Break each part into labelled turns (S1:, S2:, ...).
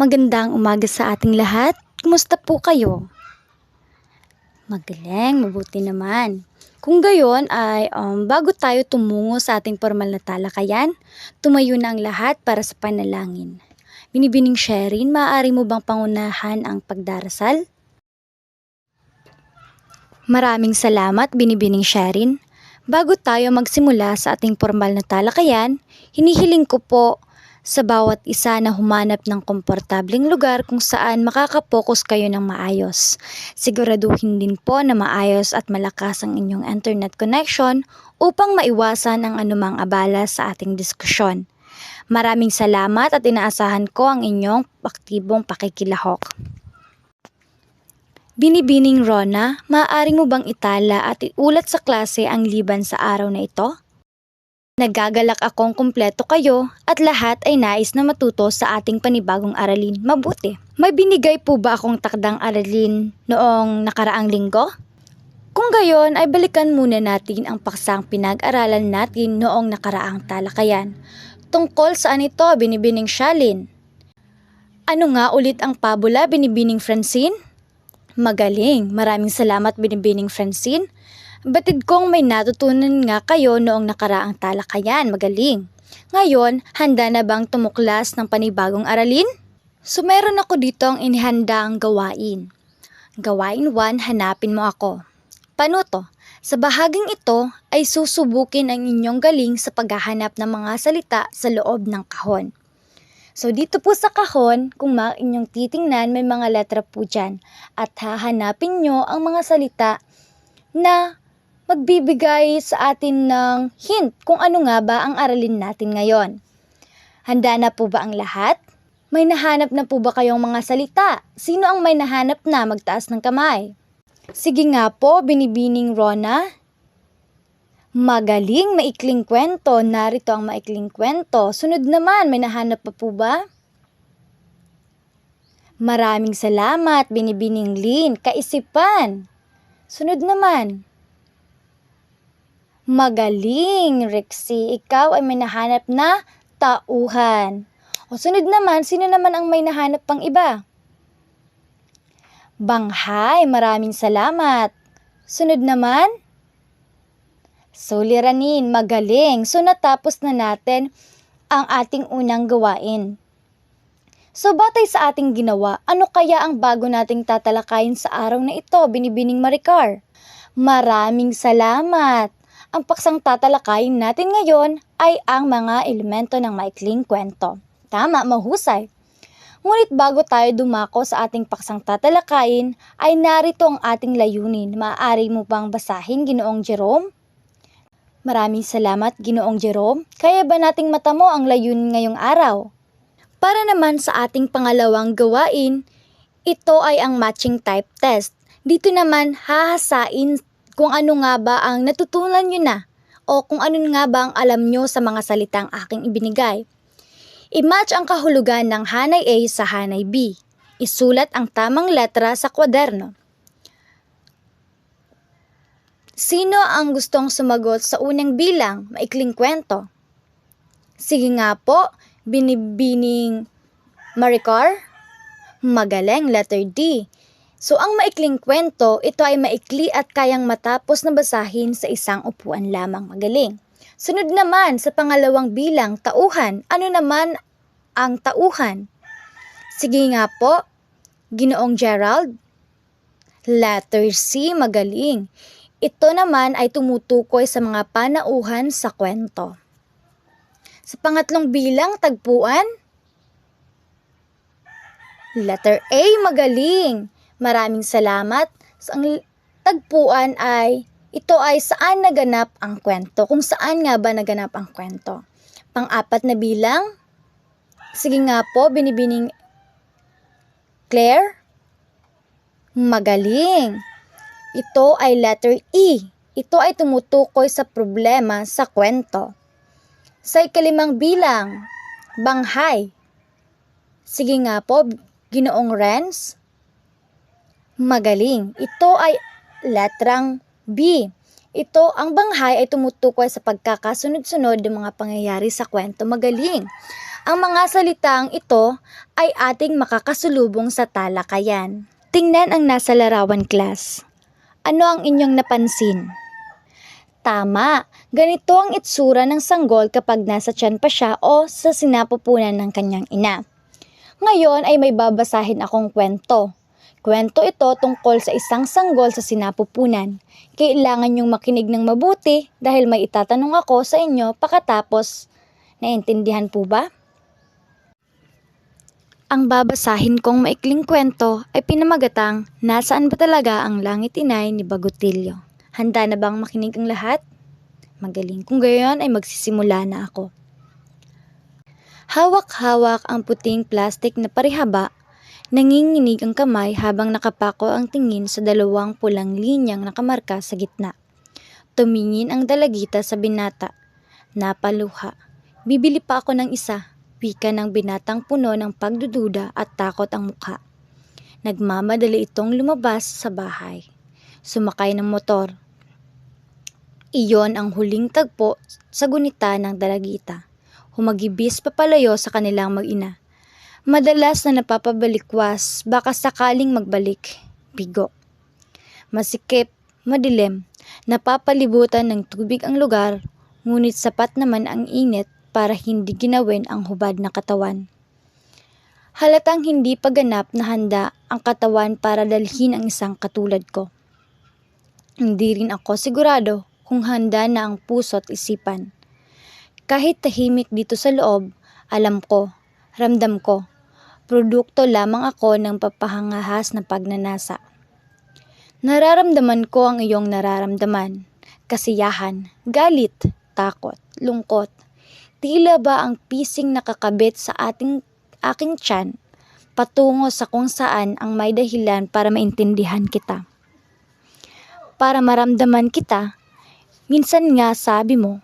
S1: Magandang umaga sa ating lahat. Kumusta po kayo? Magaling, mabuti naman. Kung gayon ay um, bago tayo tumungo sa ating formal na talakayan, tumayo na ang lahat para sa panalangin. Binibining Sherin, maaari mo bang pangunahan ang pagdarasal? Maraming salamat, Binibining Sherin. Bago tayo magsimula sa ating formal na talakayan, hinihiling ko po sa bawat isa na humanap ng komportableng lugar kung saan makakapokus kayo ng maayos. Siguraduhin din po na maayos at malakas ang inyong internet connection upang maiwasan ang anumang abala sa ating diskusyon. Maraming salamat at inaasahan ko ang inyong aktibong pakikilahok. Binibining Rona, maaari mo bang itala at iulat sa klase ang liban sa araw na ito? Nagagalak akong kumpleto kayo at lahat ay nais na matuto sa ating panibagong aralin. Mabuti. May binigay po ba akong takdang aralin noong nakaraang linggo? Kung gayon ay balikan muna natin ang paksang pinag-aralan natin noong nakaraang talakayan. Tungkol saan ito, binibining Shalin? Ano nga ulit ang pabula, binibining Francine? Magaling. Maraming salamat, binibining Francine. Batid kong may natutunan nga kayo noong nakaraang talakayan. Magaling. Ngayon, handa na bang tumuklas ng panibagong aralin? So meron ako dito ang inihandang gawain. Gawain 1, hanapin mo ako. Paano to? Sa bahaging ito ay susubukin ang inyong galing sa paghahanap ng mga salita sa loob ng kahon. So dito po sa kahon, kung ma inyong titingnan, may mga letra po dyan. At hahanapin nyo ang mga salita na magbibigay sa atin ng hint kung ano nga ba ang aralin natin ngayon. Handa na po ba ang lahat? May nahanap na po ba kayong mga salita? Sino ang may nahanap na magtaas ng kamay? Sige nga po, binibining Rona. Magaling, maikling kwento. Narito ang maikling kwento. Sunod naman, may nahanap pa po ba? Maraming salamat, binibining Lin. Kaisipan. Sunod naman. Magaling, Rexy. Ikaw ay may nahanap na tauhan. O sunod naman, sino naman ang may nahanap pang iba? Banghay, maraming salamat. Sunod naman? Suliranin, magaling. So natapos na natin ang ating unang gawain. So batay sa ating ginawa, ano kaya ang bago nating tatalakayin sa araw na ito, Binibining Maricar? Maraming salamat! Ang paksang tatalakayin natin ngayon ay ang mga elemento ng maikling kwento. Tama, mahusay. Ngunit bago tayo dumako sa ating paksang tatalakayin, ay narito ang ating layunin. Maaari mo bang basahin, Ginoong Jerome? Maraming salamat, Ginoong Jerome. Kaya ba nating matamo ang layunin ngayong araw? Para naman sa ating pangalawang gawain, ito ay ang matching type test. Dito naman hahasain kung ano nga ba ang natutunan nyo na o kung ano nga ba ang alam nyo sa mga salitang aking ibinigay. I-match ang kahulugan ng hanay A sa hanay B. Isulat ang tamang letra sa kwaderno. Sino ang gustong sumagot sa unang bilang, maikling kwento? Sige nga po, binibining Maricar? Magaling, letter D. So ang maikling kwento, ito ay maikli at kayang matapos na basahin sa isang upuan lamang magaling. Sunod naman sa pangalawang bilang, tauhan. Ano naman ang tauhan? Sige nga po, Ginoong Gerald. Letter C, magaling. Ito naman ay tumutukoy sa mga panauhan sa kwento. Sa pangatlong bilang, tagpuan. Letter A, magaling. Maraming salamat. Sa ang tagpuan ay, ito ay saan naganap ang kwento. Kung saan nga ba naganap ang kwento. Pang-apat na bilang, sige nga po, binibining Claire. Magaling. Ito ay letter E. Ito ay tumutukoy sa problema sa kwento. Sa ikalimang bilang, banghay. Sige nga po, ginoong Renz. Magaling. Ito ay letrang B. Ito, ang banghay ay tumutukoy sa pagkakasunod-sunod ng mga pangyayari sa kwento. Magaling. Ang mga salitang ito ay ating makakasulubong sa talakayan. Tingnan ang nasa larawan class. Ano ang inyong napansin? Tama, ganito ang itsura ng sanggol kapag nasa tiyan pa siya o sa sinapupunan ng kanyang ina. Ngayon ay may babasahin akong kwento. Kwento ito tungkol sa isang sanggol sa sinapupunan. Kailangan niyong makinig ng mabuti dahil may itatanong ako sa inyo pakatapos. Naintindihan po ba? Ang babasahin kong maikling kwento ay pinamagatang Nasaan ba talaga ang langit inay ni Bagotilyo? Handa na bang makinig ang lahat? Magaling. Kung gayon ay magsisimula na ako. Hawak-hawak ang puting plastik na parihaba, nanginginig ang kamay habang nakapako ang tingin sa dalawang pulang linyang nakamarka sa gitna. Tumingin ang dalagita sa binata. Napaluha. Bibili pa ako ng isa. Wika ng binatang puno ng pagdududa at takot ang mukha. Nagmamadali itong lumabas sa bahay. Sumakay ng motor. Iyon ang huling tagpo sa gunita ng dalagita. Humagibis papalayo sa kanilang mag-ina. Madalas na napapabalikwas, baka sakaling magbalik. Bigo. Masikip, madilim, napapalibutan ng tubig ang lugar, ngunit sapat naman ang init para hindi ginawin ang hubad na katawan. Halatang hindi pa ganap na handa ang katawan para dalhin ang isang katulad ko. Hindi rin ako sigurado kung handa na ang puso at isipan. Kahit tahimik dito sa loob, alam ko, ramdam ko, produkto lamang ako ng papahangahas na pagnanasa. Nararamdaman ko ang iyong nararamdaman, kasiyahan, galit, takot, lungkot. Tila ba ang pising nakakabit sa ating aking tiyan patungo sa kung saan ang may dahilan para maintindihan kita. Para maramdaman kita, minsan nga sabi mo,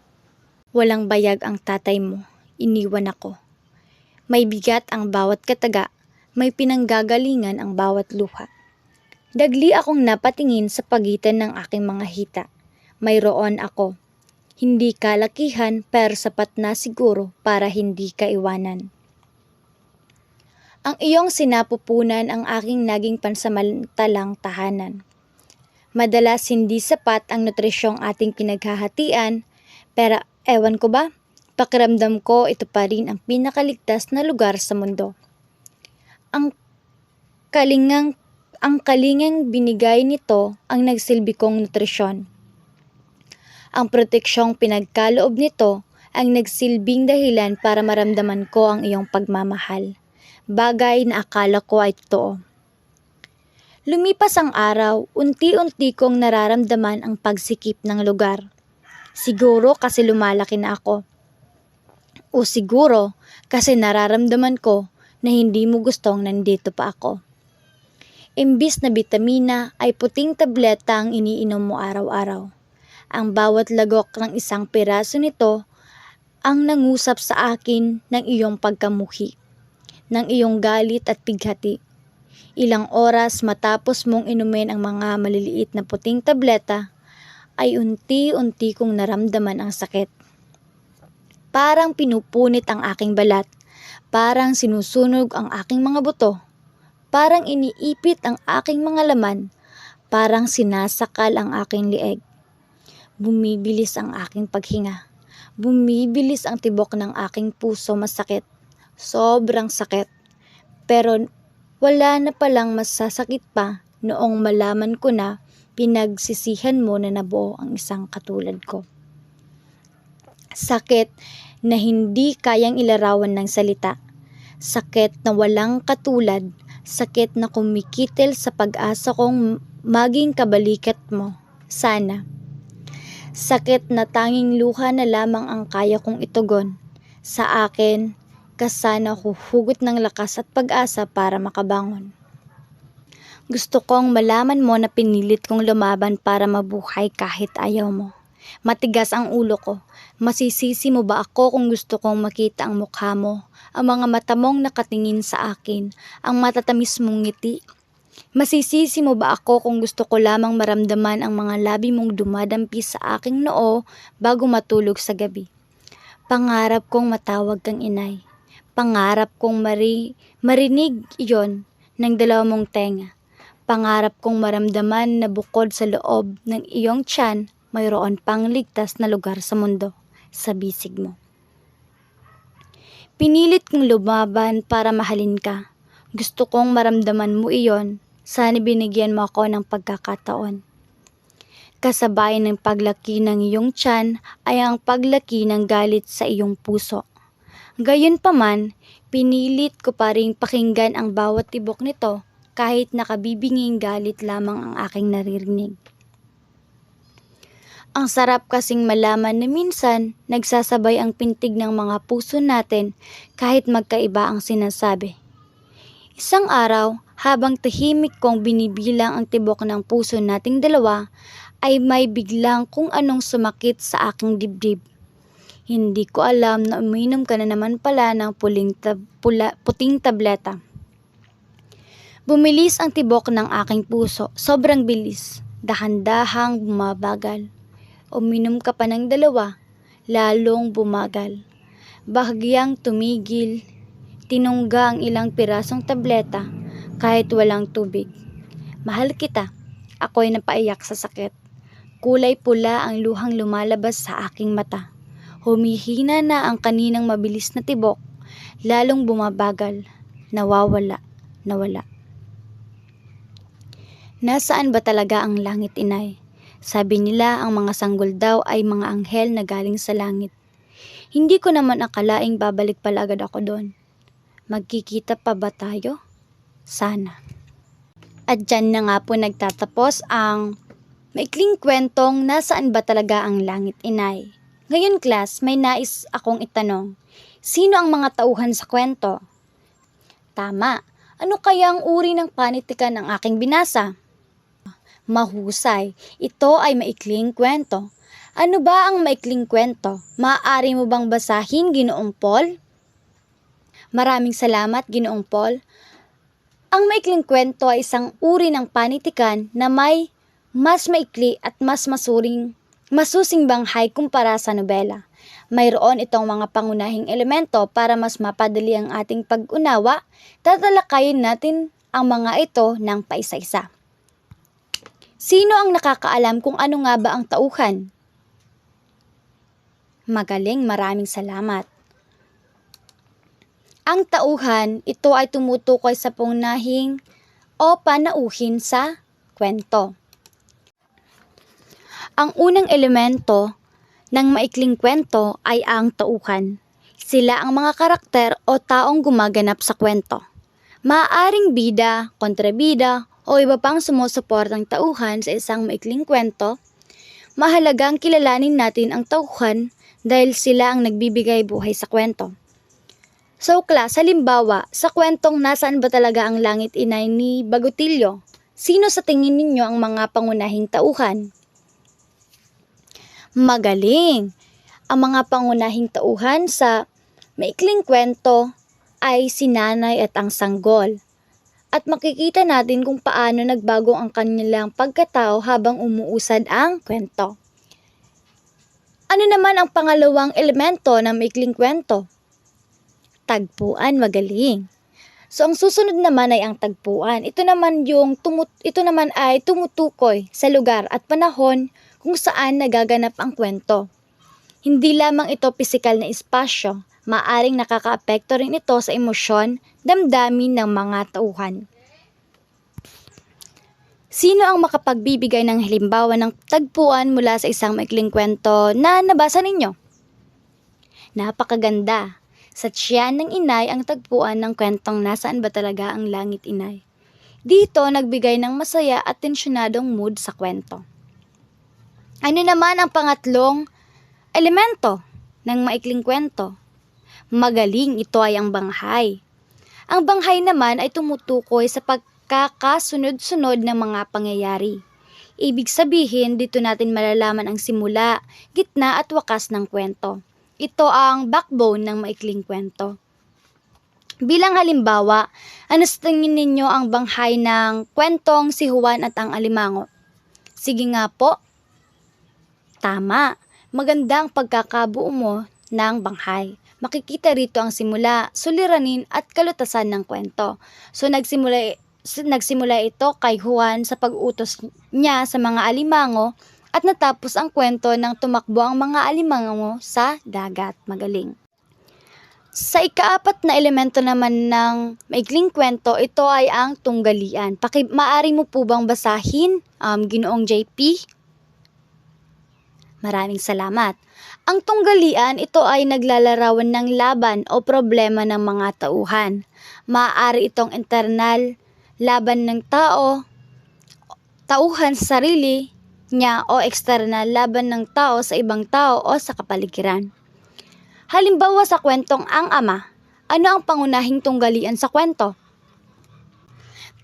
S1: walang bayag ang tatay mo, iniwan ako. May bigat ang bawat kataga, may pinanggagalingan ang bawat luha. Dagli akong napatingin sa pagitan ng aking mga hita. Mayroon ako. Hindi kalakihan pero sapat na siguro para hindi ka iwanan. Ang iyong sinapupunan ang aking naging pansamantalang tahanan. Madalas hindi sapat ang nutrisyong ating pinaghahatian, pero ewan ko ba, pakiramdam ko ito pa rin ang pinakaligtas na lugar sa mundo. Ang kalingang ang kalingang binigay nito ang nagsilbi kong nutrisyon. Ang proteksyong pinagkaloob nito ang nagsilbing dahilan para maramdaman ko ang iyong pagmamahal. Bagay na akala ko ay totoo. Lumipas ang araw, unti-unti kong nararamdaman ang pagsikip ng lugar. Siguro kasi lumalaki na ako. O siguro kasi nararamdaman ko na hindi mo gustong nandito pa ako. Imbis na bitamina ay puting tableta ang iniinom mo araw-araw. Ang bawat lagok ng isang piraso nito ang nangusap sa akin ng iyong pagkamuhi, ng iyong galit at pighati. Ilang oras matapos mong inumin ang mga maliliit na puting tableta, ay unti-unti kong naramdaman ang sakit. Parang pinupunit ang aking balat, parang sinusunog ang aking mga buto, parang iniipit ang aking mga laman, parang sinasakal ang aking lieg. Bumibilis ang aking paghinga. Bumibilis ang tibok ng aking puso masakit. Sobrang sakit. Pero wala na palang masasakit pa noong malaman ko na pinagsisihan mo na nabuo ang isang katulad ko. Sakit na hindi kayang ilarawan ng salita. Sakit na walang katulad. Sakit na kumikitil sa pag-asa kong maging kabalikat mo. Sana. Sakit na tanging luha na lamang ang kaya kong itugon. Sa akin, kasana huhugot ng lakas at pag-asa para makabangon. Gusto kong malaman mo na pinilit kong lumaban para mabuhay kahit ayaw mo. Matigas ang ulo ko. Masisisi mo ba ako kung gusto kong makita ang mukha mo, ang mga mata mong nakatingin sa akin, ang matatamis mong ngiti, Masisisi mo ba ako kung gusto ko lamang maramdaman ang mga labi mong dumadampi sa aking noo bago matulog sa gabi? Pangarap kong matawag kang inay. Pangarap kong mari, marinig iyon ng dalawa mong tenga. Pangarap kong maramdaman na bukod sa loob ng iyong tiyan, mayroon pang ligtas na lugar sa mundo, sa bisig mo. Pinilit kong lumaban para mahalin ka. Gusto kong maramdaman mo iyon, sana binigyan mo ako ng pagkakataon. Kasabay ng paglaki ng iyong tiyan ay ang paglaki ng galit sa iyong puso. Gayunpaman, pinilit ko pa rin pakinggan ang bawat tibok nito kahit nakabibinging galit lamang ang aking naririnig. Ang sarap kasing malaman na minsan nagsasabay ang pintig ng mga puso natin kahit magkaiba ang sinasabi. Isang araw, habang tahimik kong binibilang ang tibok ng puso nating dalawa, ay may biglang kung anong sumakit sa aking dibdib. Hindi ko alam na uminom ka na naman pala ng puling tab- pula- puting tableta. Bumilis ang tibok ng aking puso, sobrang bilis, dahan-dahang bumabagal. Uminom ka pa ng dalawa, lalong bumagal. Bahagyang tumigil, tinungga ang ilang pirasong tableta kahit walang tubig. Mahal kita, ako'y napaiyak sa sakit. Kulay pula ang luhang lumalabas sa aking mata. Humihina na ang kaninang mabilis na tibok, lalong bumabagal, nawawala, nawala. Nasaan ba talaga ang langit, inay? Sabi nila ang mga sanggol daw ay mga anghel na galing sa langit. Hindi ko naman akalaing babalik pala agad ako doon. Magkikita pa ba tayo? Sana. At dyan na nga po nagtatapos ang maikling kwentong nasaan ba talaga ang langit, inay? Ngayon class, may nais akong itanong. Sino ang mga tauhan sa kwento? Tama. Ano kaya ang uri ng panitikan ng aking binasa? Mahusay. Ito ay maikling kwento. Ano ba ang maikling kwento? Maaari mo bang basahin, Ginoong Paul? Maraming salamat, Ginoong Paul. Ang maikling kwento ay isang uri ng panitikan na may mas maikli at mas masuring masusing banghay kumpara sa nobela. Mayroon itong mga pangunahing elemento para mas mapadali ang ating pag-unawa, tatalakayin natin ang mga ito ng paisa-isa. Sino ang nakakaalam kung ano nga ba ang tauhan? Magaling, maraming salamat. Ang tauhan, ito ay tumutukoy sa pangunahing o panauhin sa kwento. Ang unang elemento ng maikling kwento ay ang tauhan. Sila ang mga karakter o taong gumaganap sa kwento. Maaaring bida, kontrabida, o iba pang sumusuportang tauhan sa isang maikling kwento, mahalagang kilalanin natin ang tauhan dahil sila ang nagbibigay buhay sa kwento. So class, halimbawa, sa kwentong nasaan ba talaga ang langit inay ni Bagutilyo, sino sa tingin ninyo ang mga pangunahing tauhan? Magaling! Ang mga pangunahing tauhan sa maikling kwento ay si nanay at ang sanggol at makikita natin kung paano nagbago ang kanilang pagkatao habang umuusad ang kwento. Ano naman ang pangalawang elemento ng maikling kwento? Tagpuan magaling. So ang susunod naman ay ang tagpuan. Ito naman yung tumut ito naman ay tumutukoy sa lugar at panahon kung saan nagaganap ang kwento. Hindi lamang ito pisikal na espasyo, maaring nakakaapekto rin ito sa emosyon, damdamin ng mga tauhan. Sino ang makapagbibigay ng halimbawa ng tagpuan mula sa isang maikling kwento na nabasa ninyo? Napakaganda. Sa tiyan ng inay ang tagpuan ng kwentong nasaan ba talaga ang langit inay. Dito nagbigay ng masaya at tensyonadong mood sa kwento. Ano naman ang pangatlong elemento ng maikling kwento? Magaling ito ay ang banghay. Ang banghay naman ay tumutukoy sa pagkakasunod-sunod ng mga pangyayari. Ibig sabihin, dito natin malalaman ang simula, gitna at wakas ng kwento. Ito ang backbone ng maikling kwento. Bilang halimbawa, ano sa tingin ninyo ang banghay ng kwentong si Juan at ang Alimango? Sige nga po. Tama. Maganda ang pagkakabuo mo ng banghay. Makikita rito ang simula, suliranin at kalutasan ng kwento. So nagsimula nagsimula ito kay Juan sa pag-utos niya sa mga alimango at natapos ang kwento ng tumakbo ang mga alimango sa dagat. Magaling. Sa ikaapat na elemento naman ng maikling kwento, ito ay ang tunggalian. Paki, maari mo po bang basahin, um, Ginoong JP? Maraming salamat. Ang tunggalian, ito ay naglalarawan ng laban o problema ng mga tauhan. Maaari itong internal, laban ng tao, tauhan sa sarili niya o external, laban ng tao sa ibang tao o sa kapaligiran. Halimbawa sa kwentong Ang Ama, ano ang pangunahing tunggalian sa kwento?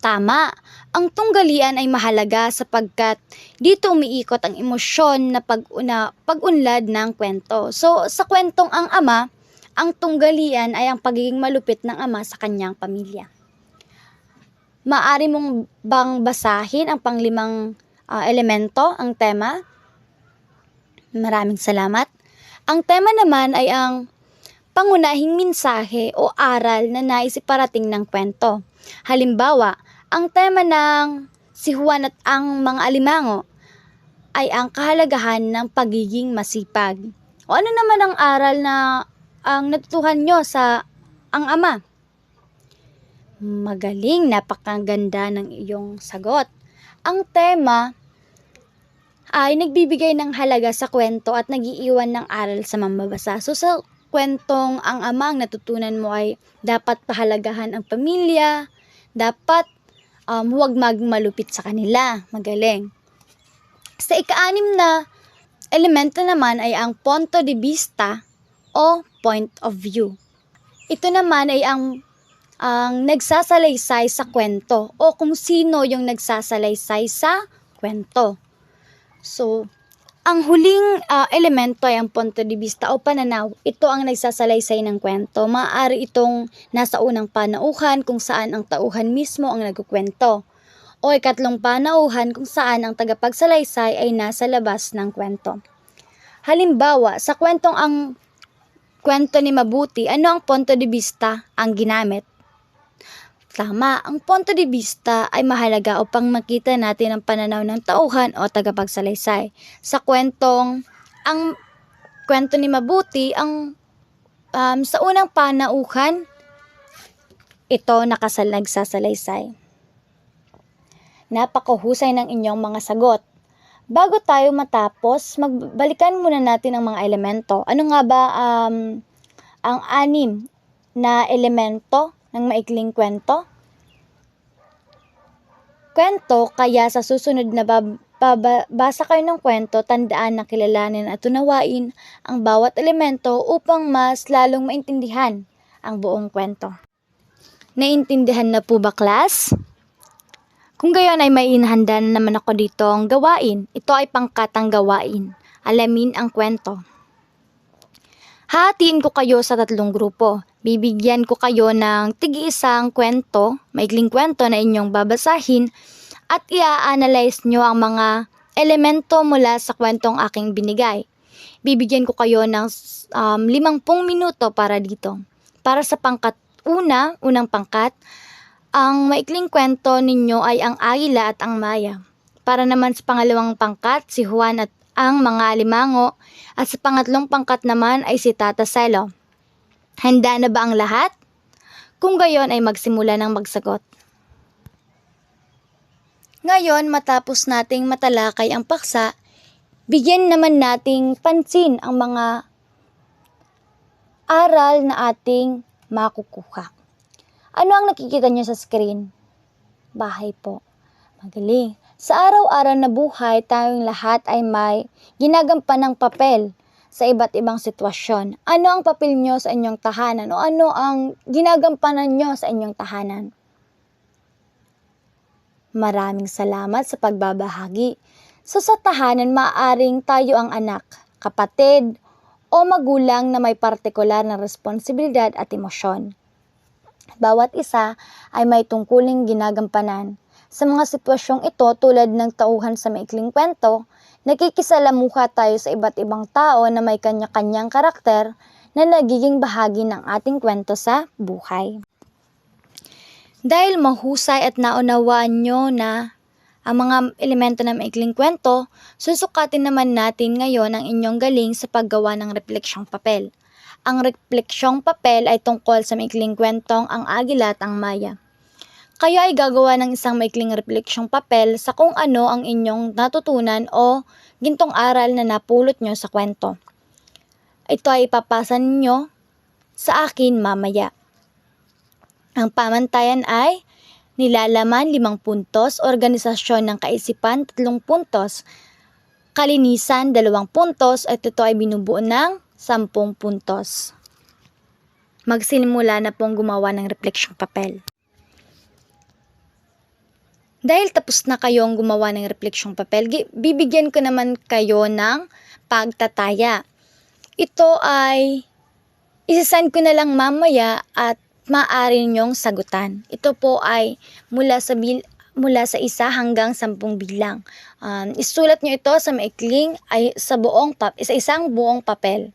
S1: Tama, ang tunggalian ay mahalaga sapagkat dito umiikot ang emosyon na pag-una, pag-unlad ng kwento. So, sa kwentong Ang Ama, ang tunggalian ay ang pagiging malupit ng ama sa kanyang pamilya. Maari mong bang basahin ang panglimang uh, elemento, ang tema? Maraming salamat. Ang tema naman ay ang pangunahing mensahe o aral na nais iparating ng kwento. Halimbawa, ang tema ng si Juan at ang mga alimango ay ang kahalagahan ng pagiging masipag. O ano naman ang aral na ang natutuhan nyo sa ang ama? Magaling, napakaganda ng iyong sagot. Ang tema ay nagbibigay ng halaga sa kwento at nagiiwan ng aral sa mamabasa. So sa kwentong ang amang natutunan mo ay dapat pahalagahan ang pamilya, dapat um, huwag magmalupit sa kanila. Magaling. Sa ikaanim na elemento naman ay ang punto de vista o point of view. Ito naman ay ang ang nagsasalaysay sa kwento o kung sino yung nagsasalaysay sa kwento. So, ang huling uh, elemento ay ang punto de vista o pananaw. Ito ang nagsasalaysay ng kwento. Maaari itong nasa unang panauhan kung saan ang tauhan mismo ang nagkukwento. O ikatlong panauhan kung saan ang tagapagsalaysay ay nasa labas ng kwento. Halimbawa, sa kwentong ang kwento ni Mabuti, ano ang punto de vista ang ginamit? Tama, ang punto de vista ay mahalaga upang makita natin ang pananaw ng tauhan o tagapagsalaysay. Sa kwentong, ang kwento ni Mabuti, ang um, sa unang panauhan, ito nakasal nagsasalaysay. Napakahusay ng inyong mga sagot. Bago tayo matapos, magbalikan muna natin ang mga elemento. Ano nga ba um, ang anim na elemento ng maikling kwento? Kwento, kaya sa susunod na bab- babasa kayo ng kwento, tandaan na kilalanin at tunawain ang bawat elemento upang mas lalong maintindihan ang buong kwento. Naintindihan na po ba, class? Kung gayon ay may inhanda na naman ako dito ang gawain. Ito ay pangkatang gawain. Alamin ang kwento. Hatiin ko kayo sa tatlong grupo. Bibigyan ko kayo ng tig-isang kwento, maikling kwento na inyong babasahin at i-analyze nyo ang mga elemento mula sa kwentong aking binigay. Bibigyan ko kayo ng um, 50 minuto para dito. Para sa pangkat una, unang pangkat, ang maikling kwento ninyo ay ang Agila at ang Maya. Para naman sa pangalawang pangkat, si Juan at ang mga alimango at sa pangatlong pangkat naman ay si Tata Selo. Handa na ba ang lahat? Kung gayon ay magsimula ng magsagot. Ngayon matapos nating matalakay ang paksa, bigyan naman nating pansin ang mga aral na ating makukuha. Ano ang nakikita nyo sa screen? Bahay po. Magaling. Sa araw-araw na buhay, tayong lahat ay may ginagampan ng papel sa iba't ibang sitwasyon. Ano ang papel nyo sa inyong tahanan o ano ang ginagampanan nyo sa inyong tahanan? Maraming salamat sa pagbabahagi. So sa tahanan, maaring tayo ang anak, kapatid, o magulang na may partikular na responsibilidad at emosyon. Bawat isa ay may tungkuling ginagampanan sa mga sitwasyong ito tulad ng tauhan sa maikling kwento, nakikisalamuha tayo sa iba't ibang tao na may kanya-kanyang karakter na nagiging bahagi ng ating kwento sa buhay. Dahil mahusay at naunawaan nyo na ang mga elemento ng maikling kwento, susukatin naman natin ngayon ang inyong galing sa paggawa ng refleksyong papel. Ang refleksyong papel ay tungkol sa maikling kwentong ang agila at ang maya. Kayo ay gagawa ng isang maikling refleksyong papel sa kung ano ang inyong natutunan o gintong aral na napulot nyo sa kwento. Ito ay ipapasa ninyo sa akin mamaya. Ang pamantayan ay nilalaman limang puntos, organisasyon ng kaisipan tatlong puntos, kalinisan dalawang puntos at ito ay binubuo ng sampung puntos. Magsimula na pong gumawa ng refleksyong papel. Dahil tapos na kayong gumawa ng refleksyong papel, bibigyan ko naman kayo ng pagtataya. Ito ay isasend ko na lang mamaya at maaari ninyong sagutan. Ito po ay mula sa bil mula sa isa hanggang sampung bilang. Um, isulat nyo ito sa maikling ay sa buong pap sa isang buong papel.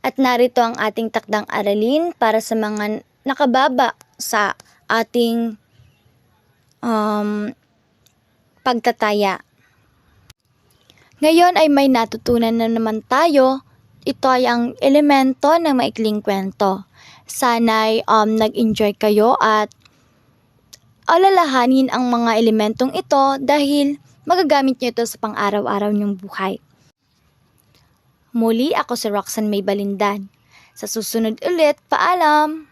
S1: At narito ang ating takdang aralin para sa mga nakababa sa ating um, pagtataya. Ngayon ay may natutunan na naman tayo. Ito ay ang elemento ng maikling kwento. Sana'y um, nag-enjoy kayo at alalahanin ang mga elementong ito dahil magagamit nyo ito sa pang-araw-araw nyong buhay. Muli ako si Roxanne May Balindan. Sa susunod ulit, paalam!